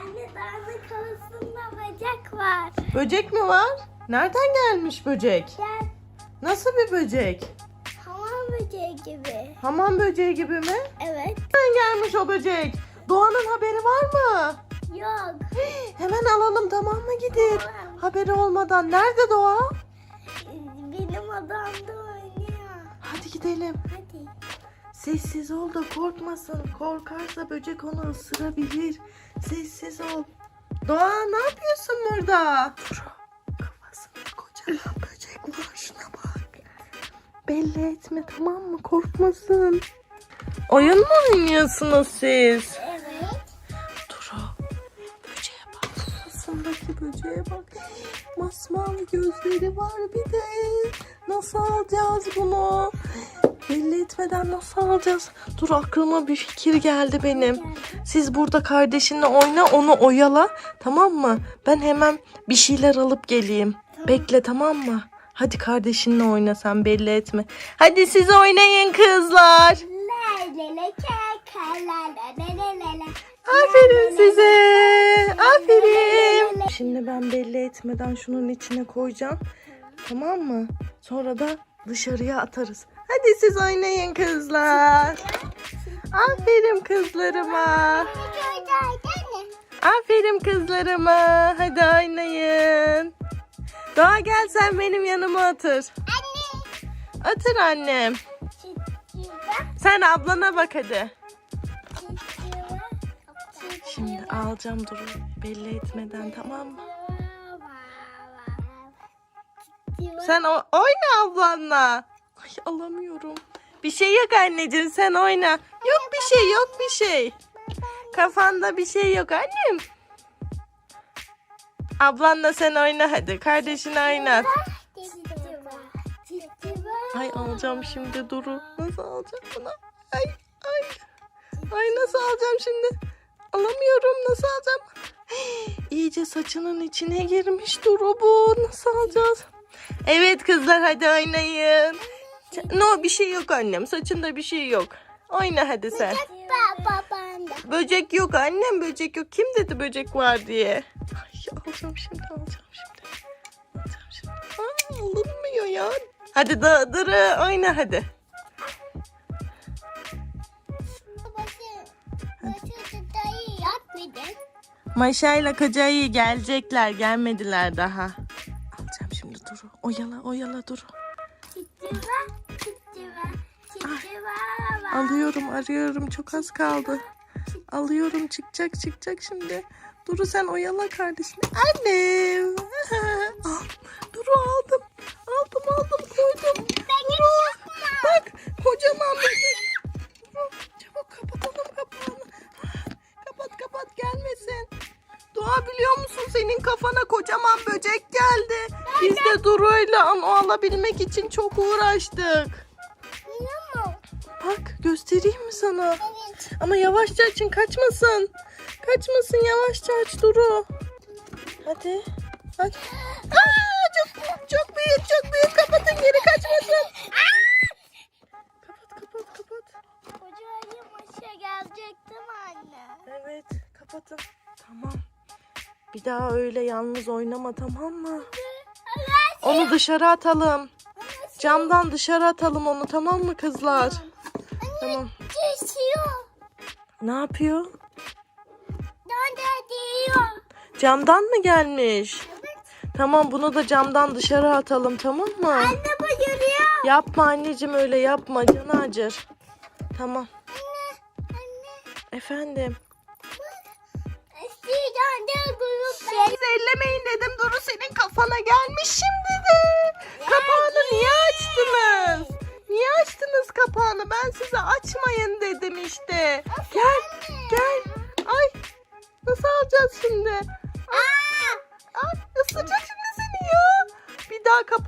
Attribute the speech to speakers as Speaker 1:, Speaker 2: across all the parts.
Speaker 1: Anne dağınık arasında bacak var.
Speaker 2: Böcek mi var? Nereden gelmiş böcek?
Speaker 1: Gel
Speaker 2: Nasıl bir böcek?
Speaker 1: hamam böceği gibi.
Speaker 2: Hamam böceği gibi mi?
Speaker 1: Evet.
Speaker 2: Nereden gelmiş o böcek? Doğan'ın haberi var mı?
Speaker 1: Yok.
Speaker 2: Hemen alalım tamam mı gidip? Haberi olmadan. Nerede Doğa?
Speaker 1: Benim odamda oynuyor.
Speaker 2: Hadi gidelim.
Speaker 1: Hadi.
Speaker 2: Sessiz ol da korkmasın. Korkarsa böcek onu ısırabilir. Sessiz ol. Doğa ne yapıyorsun burada? Kafasında kocaman böcek var. Şuna bak. Belli etme tamam mı? Korkmasın. Oyun mu oynuyorsunuz siz?
Speaker 1: Evet.
Speaker 2: Duru böceğe bak. Kafasındaki böceğe bak. Masmavi gözleri var bir de. Nasıl alacağız bunu? Belli etmeden nasıl alacağız? Dur aklıma bir fikir geldi benim. Siz burada kardeşinle oyna onu oyala tamam mı? Ben hemen bir şeyler alıp geleyim. Bekle tamam mı? Hadi kardeşinle oyna sen belli etme. Hadi siz oynayın kızlar. Aferin size. Aferin. Şimdi ben belli etmeden şunun içine koyacağım. Tamam mı? Sonra da dışarıya atarız. Hadi siz oynayın kızlar. Aferin kızlarıma. Aferin kızlarıma. Hadi oynayın. Doğa gel sen benim yanıma otur. Otur annem. Sen ablana bak hadi. Şimdi alacağım duru belli etmeden tamam mı? Sen oyna ablanla. Ay alamıyorum. Bir şey yok anneciğim sen oyna. Yok bir şey yok bir şey. Kafanda bir şey yok annem. Ablanla sen oyna hadi. Kardeşin oynat. Ay alacağım şimdi Duru. Nasıl alacağım bunu? Ay ay. Ay nasıl alacağım şimdi? Alamıyorum nasıl alacağım? İyice saçının içine girmiş Duru bu. Nasıl alacağız? Evet kızlar hadi oynayın. No bir şey yok annem. Saçında bir şey yok. Oyna hadi sen. Böcek yok annem böcek yok. Kim dedi böcek var diye? Ay alacağım şimdi alacağım şimdi. Alacağım şimdi. Aa, alınmıyor ya. Hadi da dırı oyna hadi. Maşa ile Kocayı gelecekler. Gelmediler daha. Alacağım şimdi Duru. Oyala oyala Duru. Alıyorum arıyorum. Çok az kaldı. Alıyorum çıkacak çıkacak şimdi. Duru sen oyala kardeşini. Annem. Ah, Duru aldım. Aldım aldım koydum. Duru. Bak kocaman bir Duru çabuk kapatalım kapağını. Kapat kapat gelmesin. Dua biliyor musun senin kafana kocaman böcek geldi. Biz de Duru'yla onu alabilmek için çok uğraştık. Bak göstereyim mi sana? Ama yavaşça açın kaçmasın. Kaçmasın yavaşça aç Duru. Hadi. Aç. Aa, çok, çok büyük çok büyük kapatın geri kaçmasın. Kapat kapat kapat.
Speaker 1: Koca ayı maşa gelecek değil mi anne?
Speaker 2: Evet kapatın. Tamam. Bir daha öyle yalnız oynama tamam mı? Onu dışarı atalım. Camdan dışarı atalım onu tamam mı kızlar? Tamam.
Speaker 1: Düşüyor.
Speaker 2: Ne yapıyor?
Speaker 1: Döndü diyor.
Speaker 2: Camdan mı gelmiş? Tamam bunu da camdan dışarı atalım tamam mı?
Speaker 1: Anne bu yürüyor.
Speaker 2: Yapma anneciğim öyle yapma canı acır. Tamam.
Speaker 1: Anne.
Speaker 2: Efendim.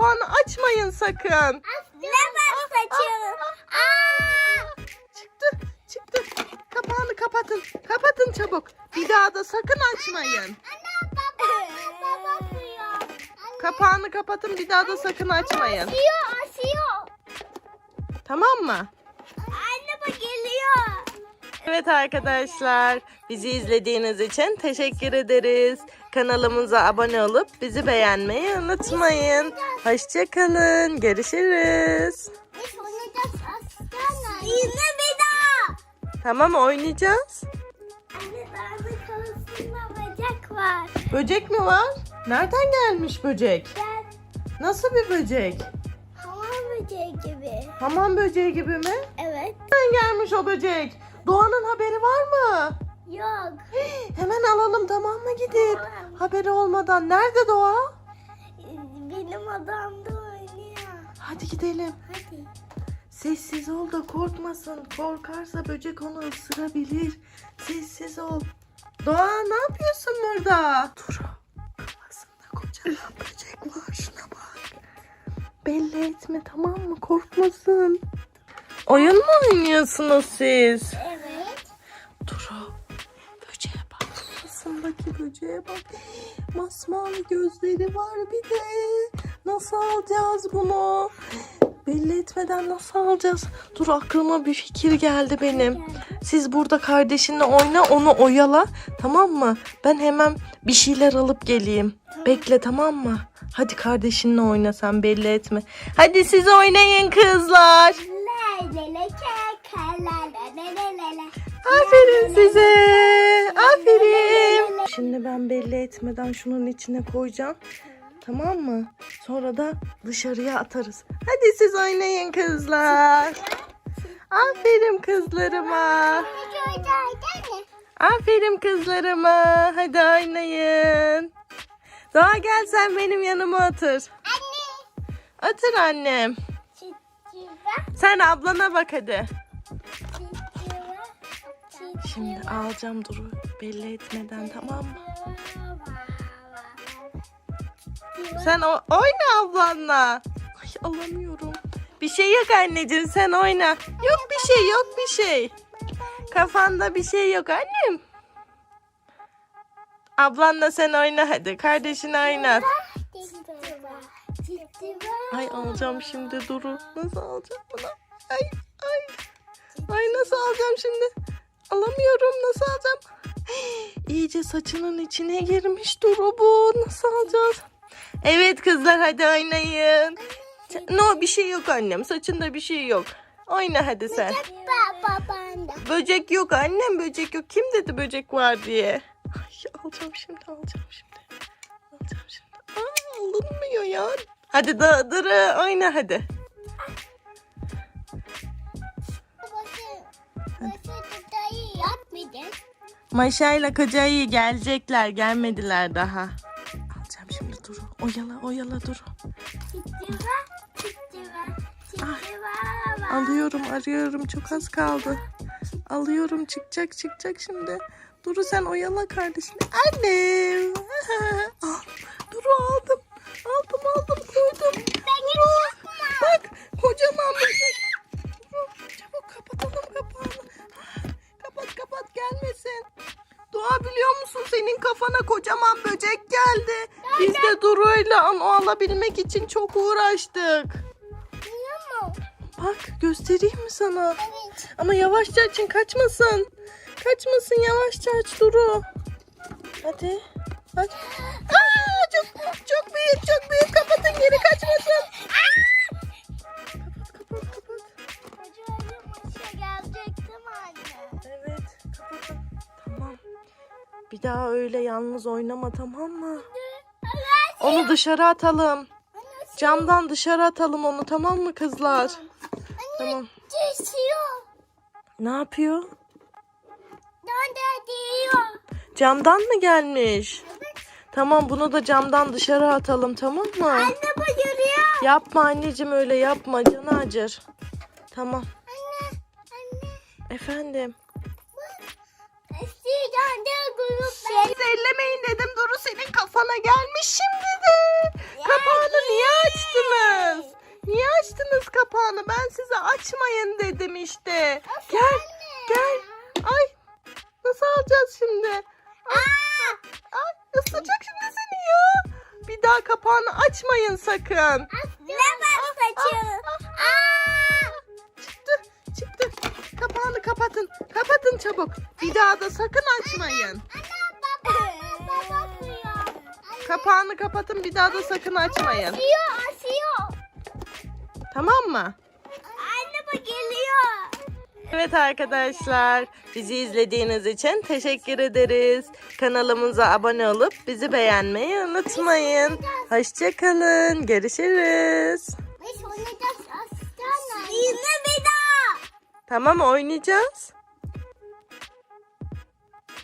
Speaker 2: Kapağını açmayın sakın.
Speaker 1: Ne var saçım?
Speaker 2: Çıktı, çıktı. Kapağını kapatın. Kapatın çabuk. Bir daha da sakın açmayın.
Speaker 1: Anne baba. Baba bakıyor.
Speaker 2: Kapağını kapatın. Bir daha da sakın açmayın.
Speaker 1: Asıyor asıyor.
Speaker 2: Tamam mı?
Speaker 1: Anne bu geliyor.
Speaker 2: Evet arkadaşlar. Bizi izlediğiniz için teşekkür ederiz. Kanalımıza abone olup bizi beğenmeyi unutmayın. Hoşçakalın. Görüşürüz.
Speaker 1: Biz oynayacağız aslanlar. Yine bir daha.
Speaker 2: Tamam oynayacağız.
Speaker 1: Anne bazı kalasında bacak var.
Speaker 2: Böcek mi var? Nereden gelmiş böcek? Nasıl bir böcek?
Speaker 1: hamam böceği gibi.
Speaker 2: Hamam böceği gibi mi?
Speaker 1: Evet.
Speaker 2: Nereden gelmiş o böcek? Doğan'ın haberi var mı?
Speaker 1: Yok.
Speaker 2: Hemen alalım tamam mı gidip?
Speaker 1: Tamam.
Speaker 2: Haberi olmadan. Nerede Doğa?
Speaker 1: Odamda oynuyor.
Speaker 2: Hadi gidelim.
Speaker 1: Hadi.
Speaker 2: Sessiz ol da korkmasın. Korkarsa böcek onu ısırabilir. Sessiz ol. Doğa ne yapıyorsun burada? Dur. Kafasında kocaman böcek var. Şuna bak. Belli etme tamam mı? Korkmasın. Oyun mu oynuyorsunuz siz?
Speaker 1: Evet.
Speaker 2: Duru. Böceğe bak. Kafasındaki böceğe bak. Masmavi gözleri var bir de. Nasıl alacağız bunu? Belli etmeden nasıl alacağız? Dur aklıma bir fikir geldi benim. Siz burada kardeşinle oyna onu oyala. Tamam mı? Ben hemen bir şeyler alıp geleyim. Bekle tamam mı? Hadi kardeşinle oyna sen belli etme. Hadi siz oynayın kızlar. Aferin size. Aferin. Şimdi ben belli etmeden şunun içine koyacağım. Tamam mı? Sonra da dışarıya atarız. Hadi siz oynayın kızlar. Aferin kızlarıma. Aferin kızlarıma. Hadi oynayın. Doğa gel sen benim yanıma otur.
Speaker 1: Anne.
Speaker 2: Otur annem. Sen ablana bak hadi. Şimdi alacağım Duru belli etmeden tamam mı? Sen o- oyna ablanla. Ay alamıyorum. Bir şey yok anneciğim sen oyna. Yok bir şey yok bir şey. Kafanda bir şey yok annem. Ablanla sen oyna hadi. Kardeşin oyna. Ay alacağım şimdi Duru. Nasıl alacağım bunu? Ay ay. Ay nasıl alacağım şimdi? Alamıyorum nasıl alacağım? İyice saçının içine girmiş Duru bu. Nasıl alacağız? Evet kızlar hadi oynayın. No bir şey yok annem. Saçında bir şey yok. Oyna hadi sen.
Speaker 1: Babanda.
Speaker 2: Böcek yok annem böcek yok. Kim dedi böcek var diye? Ay alacağım şimdi alacağım şimdi. Alacağım şimdi. Aa alınmıyor ya. Hadi da Duru oyna hadi.
Speaker 1: Babası. Babası dayı yapmadın.
Speaker 2: Maşa ile Kocayı gelecekler. Gelmediler daha. Oyala oyala.
Speaker 1: Çiçeğe. Çiçeğe. Çiçeğe.
Speaker 2: Alıyorum arıyorum. Çok az kaldı. Alıyorum çıkacak çıkacak şimdi. Duru sen oyala kardeşini. Annem. Al. Duru aldım. Aldım aldım koydum. Duru. Bak kocaman bir şey. Duru çabuk kapatalım kapağını. Kapat kapat gelmesin. Doğa biliyor musun senin kafana kocaman böcek geldi. Biz de Duru'yla onu alabilmek için çok uğraştık.
Speaker 1: Biliyor musun?
Speaker 2: Bak göstereyim mi sana?
Speaker 1: Evet.
Speaker 2: Ama yavaşça açın kaçmasın. Kaçmasın yavaşça aç Duru. Hadi. Aç. Aa, çok, çok büyük çok büyük kapatın geri kaçmasın. Kapat Bir daha öyle yalnız oynama tamam mı? Onu dışarı atalım.
Speaker 1: Anne
Speaker 2: Camdan dışarı atalım onu tamam mı kızlar? Tamam. Ne yapıyor? Camdan mı gelmiş? Tamam bunu da camdan dışarı atalım tamam mı?
Speaker 1: Anne bu yürüyor.
Speaker 2: Yapma anneciğim öyle yapma canı acır. Tamam.
Speaker 1: Anne. Anne.
Speaker 2: Efendim.
Speaker 1: De grup
Speaker 2: Siz ellemeyin dedim Duru senin kafana gelmiş şimdi de. Kapağını niye açtınız? Niye açtınız kapağını? Ben size açmayın dedim işte. Gel. Gel. Ay. Nasıl alacağız şimdi? Ay, ay ısıracak şimdi seni ya. Bir daha kapağını açmayın sakın.
Speaker 1: Ne
Speaker 2: kapatın. Kapatın çabuk. Bir daha da sakın açmayın. Kapağını kapatın bir daha da sakın açmayın.
Speaker 1: Asıyor asıyor.
Speaker 2: Tamam mı?
Speaker 1: Anne bu geliyor.
Speaker 2: Evet arkadaşlar, bizi izlediğiniz için teşekkür ederiz. Kanalımıza abone olup bizi beğenmeyi unutmayın. Hoşçakalın, görüşürüz.
Speaker 1: Biz oynayacağız.
Speaker 2: Tamam oynayacağız.